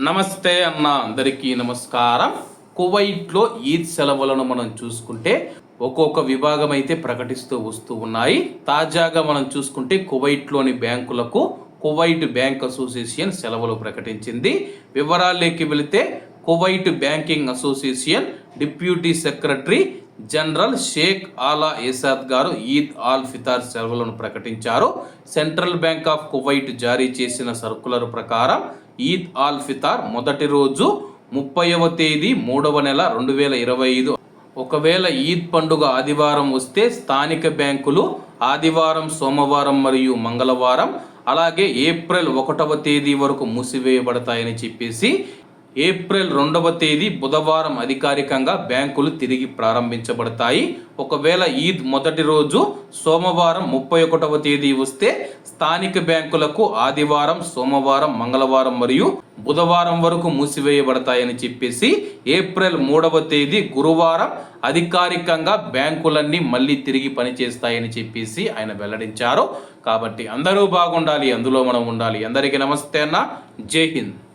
నమస్తే అన్న అందరికీ నమస్కారం. కువైట్లో ఈద్ సెలవులను మనం చూసుకుంటే ఒక్కొక్క విభాగం అయితే ప్రకటిస్తూ వస్తూ ఉన్నాయి. తాజాగా మనం చూసుకుంటే కువైట్లోని బ్యాంకులకు కువైట్ బ్యాంక్ అసోసియేషన్ సెలవులు ప్రకటించింది. వివరాల్లోకి వెళితే Kuwait banking association deputy secretary general Sheikh Ala Asad గారు ఈద్ ఆల్ ఫితార్ సెలవులను ప్రకటించారు. సెంట్రల్ బ్యాంక్ ఆఫ్ కువైట్ జారీ చేసిన సర్కులర్ ప్రకారం ఈద్ ఆల్ ఫితార్ మొదటి రోజు ముప్పైవ తేదీ మూడవ నెల రెండు వేల ఇరవై ఐదు. ఒకవేళ ఈద్ పండుగ ఆదివారం వస్తే స్థానిక బ్యాంకులు ఆదివారం సోమవారం మరియు మంగళవారం అలాగే ఏప్రిల్ ఒకటవ తేదీ వరకు మూసివేయబడతాయని చెప్పేసి ఏప్రిల్ రెండవ తేదీ బుధవారం అధికారికంగా బ్యాంకులు తిరిగి ప్రారంభించబడతాయి. ఒకవేళ ఈద్ మొదటి రోజు సోమవారం ముప్పై ఒకటవ తేదీ వస్తే స్థానిక బ్యాంకులకు ఆదివారం సోమవారం మంగళవారం మరియు బుధవారం వరకు మూసివేయబడతాయని చెప్పేసి ఏప్రిల్ మూడవ తేదీ గురువారం అధికారికంగా బ్యాంకులన్నీ మళ్ళీ తిరిగి పనిచేస్తాయని చెప్పేసి ఆయన వెల్లడించారు. కాబట్టి అందరూ బాగుండాలి అందులో మనం ఉండాలి. అందరికీ నమస్తే అన్న. జై హింద్.